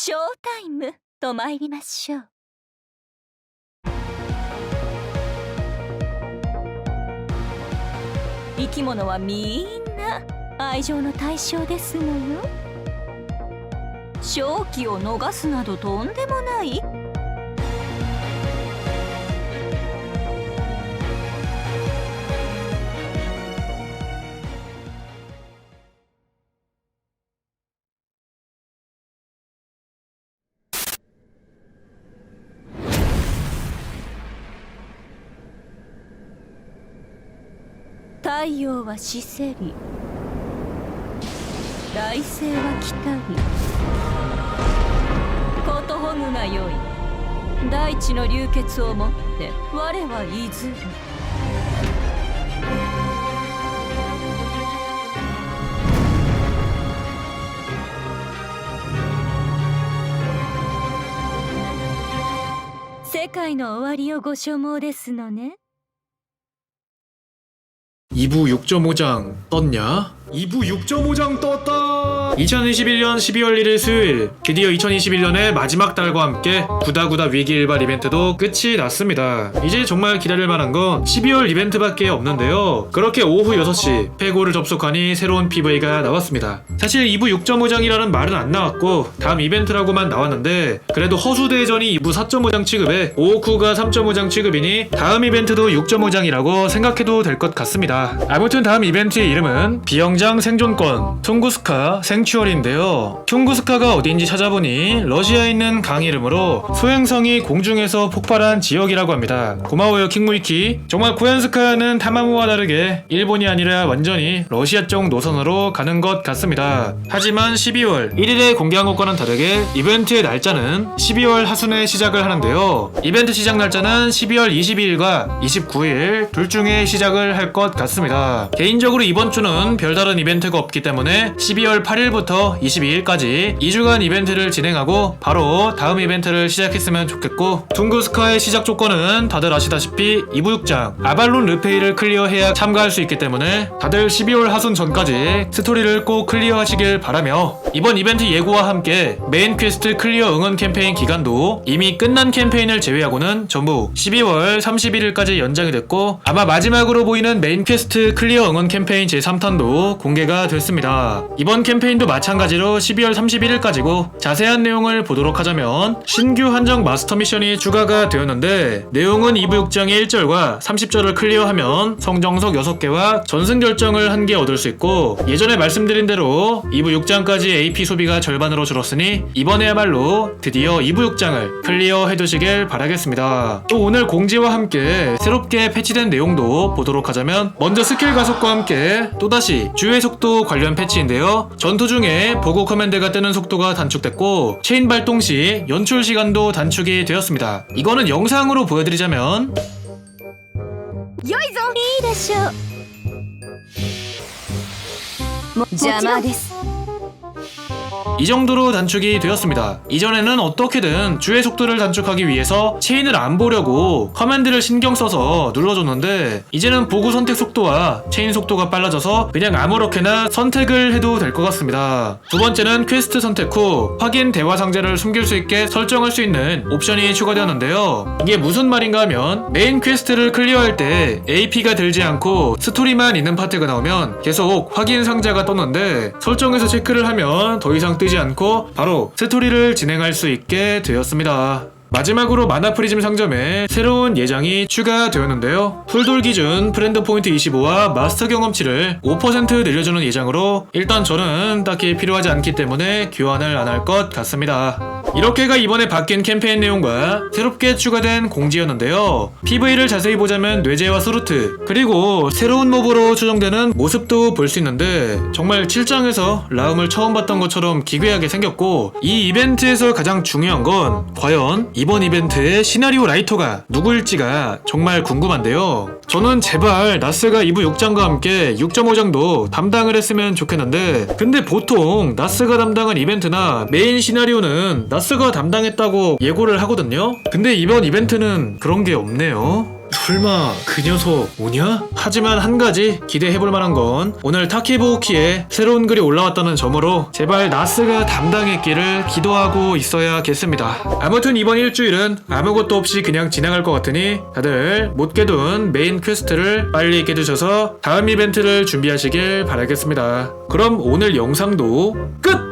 ショータイムと参りましょう。生き物はみんな愛情の対象ですのよ。正気を逃すなどとんでもない。太陽は死せり来世は来たりことほぐがよい。大地の流血をもって我は譲る世界の終わりをご所望ですのね。 2부 6.5장 떴냐? 2부 6.5장 떴다! 2021년 12월 1일 수요일 드디어 2021년의 마지막 달과 함께 구다구다 위기 일발 이벤트도 끝이 났습니다. 이제 정말 기다릴 만한 건 12월 이벤트밖에 없는데요. 그렇게 오후 6시 페고를 접속하니 새로운 PV가 나왔습니다. 사실 2부 6.5장이라는 말은 안 나왔고 다음 이벤트라고만 나왔는데 그래도 허수대전이 2부 4.5장 취급에 오후가 3.5장 취급이니 다음 이벤트도 6.5장이라고 생각해도 될 것 같습니다. 아무튼 다음 이벤트의 이름은 비영장 생존권 퉁구스카 생 추얼인데요. 퉁구스카가 어디인지 찾아보니 러시아에 있는 강 이름으로 소행성이 공중에서 폭발한 지역이라고 합니다. 고마워요 킹무이키. 정말 코얀스카는 타마무와 다르게 일본이 아니라 완전히 러시아 쪽 노선으로 가는 것 같습니다. 하지만 12월 1일에 공개한 것과는 다르게 이벤트의 날짜는 12월 하순에 시작을 하는데요. 이벤트 시작 날짜는 12월 22일과 29일 둘 중에 시작을 할 것 같습니다. 개인적으로 이번 주는 별다른 이벤트가 없기 때문에 12월 8일부터 22일까지 2주간 이벤트를 진행하고 바로 다음 이벤트를 시작했으면 좋겠고 둥그스카의 시작 조건은 다들 아시다시피 2부 6장 아발론 르페이를 클리어해야 참가할 수 있기 때문에 다들 12월 하순 전까지 스토리를 꼭 클리어하시길 바라며 이번 이벤트 예고와 함께 메인 퀘스트 클리어 응원 캠페인 기간도 이미 끝난 캠페인을 제외하고는 전부 12월 31일까지 연장이 됐고 아마 마지막으로 보이는 메인 퀘스트 클리어 응원 캠페인 제3탄도 공개가 됐습니다. 이번 캠페인도 마찬가지로 12월 31일까지고 자세한 내용을 보도록 하자면 신규 한정 마스터 미션이 추가가 되었는데 내용은 2부 6장의 1절과 30절을 클리어하면 성정석 6개와 전승 결정을 한 개 얻을 수 있고 예전에 말씀드린 대로 2부 6장까지 AP 소비가 절반으로 줄었으니 이번에야말로 드디어 2부 6장을 클리어 해두시길 바라겠습니다. 또 오늘 공지와 함께 새롭게 패치된 내용도 보도록 하자면 먼저 스킬 가속과 함께 또다시 주의 속도 관련 패치인데요. 전투 중에 보고 커맨드가 뜨는 속도가 단축됐고 체인 발동 시 연출 시간도 단축이 되었습니다. 이거는 영상으로 보여드리자면 いいでしょうも邪魔です 이 정도로 단축이 되었습니다. 이전에는 어떻게든 주의 속도를 단축하기 위해서 체인을 안 보려고 커맨드를 신경 써서 눌러줬는데 이제는 보고 선택 속도와 체인 속도가 빨라져서 그냥 아무렇게나 선택을 해도 될 것 같습니다. 두 번째는 퀘스트 선택 후 확인 대화 상자를 숨길 수 있게 설정할 수 있는 옵션이 추가되었는데요. 이게 무슨 말인가 하면 메인 퀘스트를 클리어할 때 AP가 들지 않고 스토리만 있는 파트가 나오면 계속 확인 상자가 떴는데 설정에서 체크를 하면 더 이상 뜨지 않고 바로 스토리를 진행할 수 있게 되었습니다. 마지막으로 마나 프리즘 상점에 새로운 예장이 추가되었는데요. 풀돌 기준 프렌드 포인트 25와 마스터 경험치를 5% 늘려주는 예장으로 일단 저는 딱히 필요하지 않기 때문에 교환을 안 할 것 같습니다. 이렇게가 이번에 바뀐 캠페인 내용과 새롭게 추가된 공지였는데요. PV를 자세히 보자면 뇌제와 수루트 그리고 새로운 몹으로 추정되는 모습도 볼 수 있는데 정말 7장에서 라움을 처음 봤던 것처럼 기괴하게 생겼고 이 이벤트에서 가장 중요한 건 과연 이번 이벤트의 시나리오 라이터가 누구일지가 정말 궁금한데요. 저는 제발 나스가 2부 6장과 함께 6.5장도 담당을 했으면 좋겠는데 근데 보통 나스가 담당한 이벤트나 메인 시나리오는 나스가 담당했다고 예고를 하거든요. 근데 이번 이벤트는 그런 게 없네요. 설마 그 녀석 오냐? 하지만 한 가지 기대해볼 만한 건 오늘 타케보우키에 새로운 글이 올라왔다는 점으로 제발 나스가 담당했기를 기도하고 있어야겠습니다. 아무튼 이번 일주일은 아무것도 없이 그냥 지나갈 것 같으니 다들 못 깨둔 메인 퀘스트를 빨리 깨주셔서 다음 이벤트를 준비하시길 바라겠습니다. 그럼 오늘 영상도 끝!